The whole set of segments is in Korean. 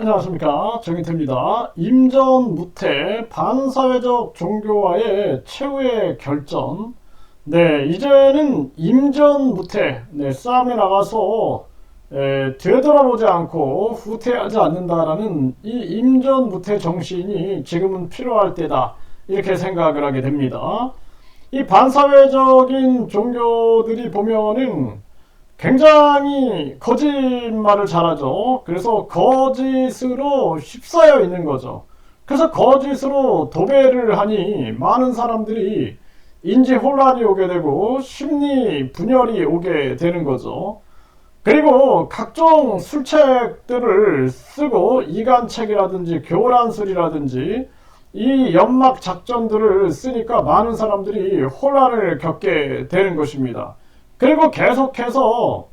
안녕하십니까 정인태입니다. 임전무태 반사회적 종교와의 최후의 결전 네 이제는 임전무태 네, 싸움에 나가서 에, 되돌아보지 않고 후퇴하지 않는다라는 이 임전무태 정신이 지금은 필요할 때다 이렇게 생각을 하게 됩니다. 이 반사회적인 종교들이 보면은 굉장히 거짓말을 잘하죠. 그래서 거짓으로 휩싸여 있는 거죠. 그래서 거짓으로 도배를 하니 많은 사람들이 인지 혼란이 오게 되고 심리 분열이 오게 되는 거죠. 그리고 각종 술책들을 쓰고 이간책이라든지 교란술이라든지 이 연막 작전들을 쓰니까 많은 사람들이 혼란을 겪게 되는 것입니다. 그리고 계속해서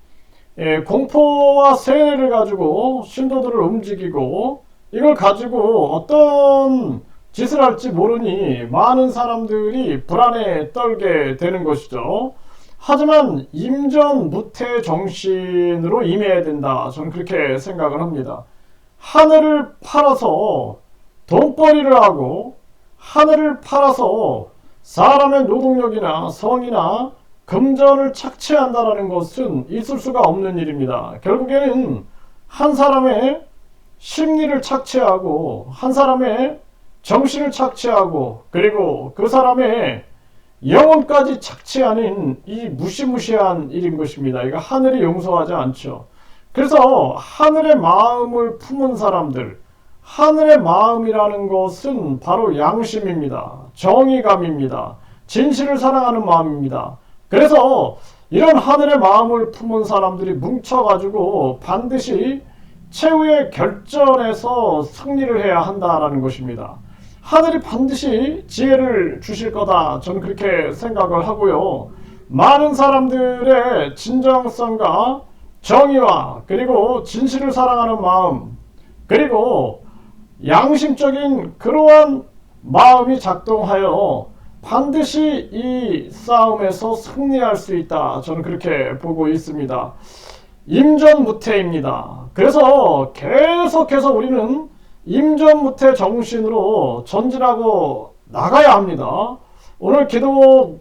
예, 공포와 세뇌를 가지고 신도들을 움직이고 이걸 가지고 어떤 짓을 할지 모르니 많은 사람들이 불안에 떨게 되는 것이죠. 하지만 임전무태 정신으로 임해야 된다. 저는 그렇게 생각을 합니다. 하늘을 팔아서 돈벌이를 하고 하늘을 팔아서 사람의 노동력이나 성이나 금전을 착취한다라는 것은 있을 수가 없는 일입니다. 결국에는 한 사람의 심리를 착취하고 한 사람의 정신을 착취하고 그리고 그 사람의 영혼까지 착취하는 이 무시무시한 일인 것입니다. 이거 하늘이 용서하지 않죠. 그래서 하늘의 마음을 품은 사람들, 하늘의 마음이라는 것은 바로 양심입니다. 정의감입니다. 진실을 사랑하는 마음입니다. 그래서 이런 하늘의 마음을 품은 사람들이 뭉쳐가지고 반드시 최후의 결전에서 승리를 해야 한다라는 것입니다. 하늘이 반드시 지혜를 주실 거다. 저는 그렇게 생각을 하고요. 많은 사람들의 진정성과 정의와 그리고 진실을 사랑하는 마음 그리고 양심적인 그러한 마음이 작동하여 반드시 이 싸움에서 승리할 수 있다. 저는 그렇게 보고 있습니다. 임전무태입니다. 그래서 계속해서 우리는 임전무태 정신으로 전진하고 나가야 합니다. 오늘 기도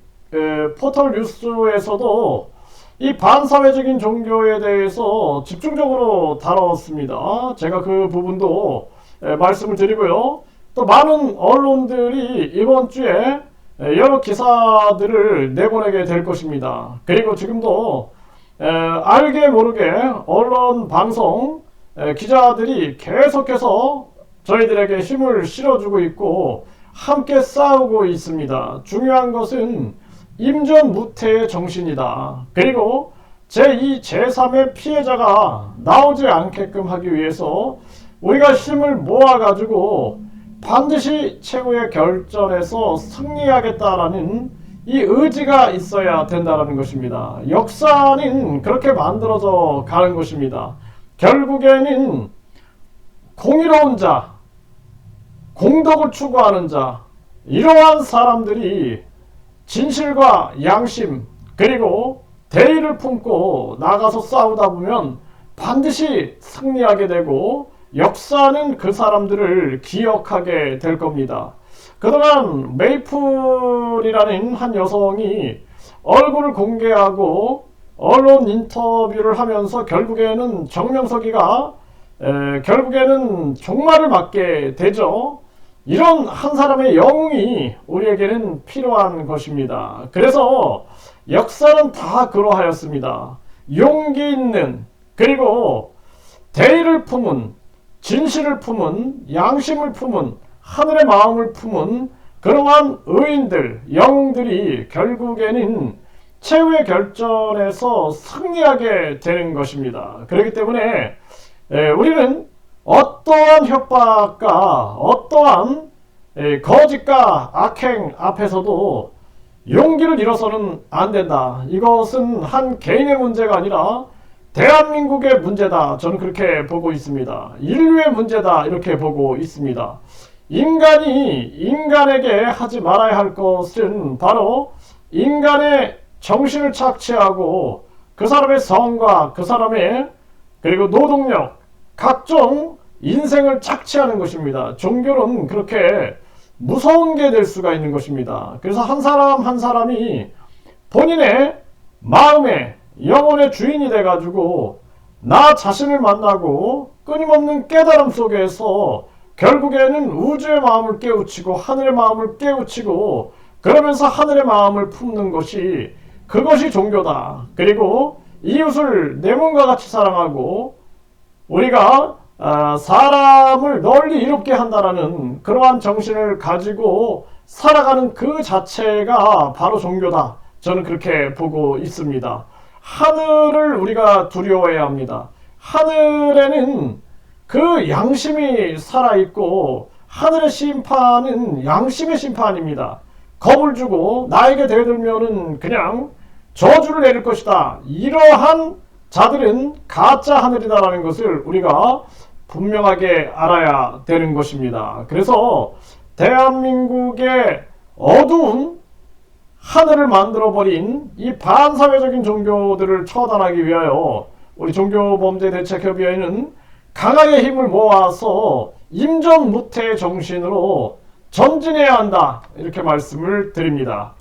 포털 뉴스에서도 이 반사회적인 종교에 대해서 집중적으로 다뤘습니다. 제가 그 부분도 말씀을 드리고요. 또 많은 언론들이 이번 주에 여러 기사들을 내보내게 될 것입니다. 그리고 지금도 알게 모르게 언론 방송 기자들이 계속해서 저희들에게 힘을 실어주고 있고 함께 싸우고 있습니다. 중요한 것은 임전무태의 정신이다. 그리고 제2, 제3의 피해자가 나오지 않게끔 하기 위해서 우리가 힘을 모아가지고 반드시 최고의 결전에서 승리하겠다라는 이 의지가 있어야 된다는 것입니다. 역사는 그렇게 만들어져 가는 것입니다. 결국에는 공의로운 자, 공덕을 추구하는 자, 이러한 사람들이 진실과 양심, 그리고 대의를 품고 나가서 싸우다 보면 반드시 승리하게 되고 역사는 그 사람들을 기억하게 될 겁니다. 그동안 메이플이라는 한 여성이 얼굴을 공개하고 언론 인터뷰를 하면서 결국에는 정명석이가 에, 결국에는 종말을 맞게 되죠. 이런 한 사람의 영웅이 우리에게는 필요한 것입니다. 그래서 역사는 다 그러하였습니다. 용기 있는 그리고 대의를 품은 진실을 품은 양심을 품은 하늘의 마음을 품은 그러한 의인들, 영웅들이 결국에는 최후의 결전에서 승리하게 되는 것입니다. 그렇기 때문에 우리는 어떠한 협박과 어떠한 거짓과 악행 앞에서도 용기를 잃어서는 안 된다. 이것은 한 개인의 문제가 아니라 대한민국의 문제다. 저는 그렇게 보고 있습니다. 인류의 문제다. 이렇게 보고 있습니다. 인간이 인간에게 하지 말아야 할 것은 바로 인간의 정신을 착취하고 그 사람의 성과 그 사람의 그리고 노동력 각종 인생을 착취하는 것입니다. 종교는 그렇게 무서운 게 될 수가 있는 것입니다. 그래서 한 사람 한 사람이 본인의 마음의 영혼의 주인이 돼가지고 나 자신을 만나고 끊임없는 깨달음 속에서 결국에는 우주의 마음을 깨우치고 하늘의 마음을 깨우치고 그러면서 하늘의 마음을 품는 것이 그것이 종교다. 그리고 이웃을 내 몸과 같이 사랑하고 우리가 아, 사람을 널리 이롭게 한다라는 그러한 정신을 가지고 살아가는 그 자체가 바로 종교다. 저는 그렇게 보고 있습니다. 하늘을 우리가 두려워해야 합니다. 하늘에는 그 양심이 살아있고 하늘의 심판은 양심의 심판입니다. 겁을 주고 나에게 대들면은 그냥 저주를 내릴 것이다. 이러한 자들은 가짜 하늘이다라는 것을 우리가 분명하게 알아야 되는 것입니다. 그래서 대한민국의 어두운 하늘을 만들어버린 이 반사회적인 종교들을 처단하기 위하여 우리 종교범죄대책협의회는 강하게 힘을 모아서 임전무태 정신으로 전진해야 한다 이렇게 말씀을 드립니다.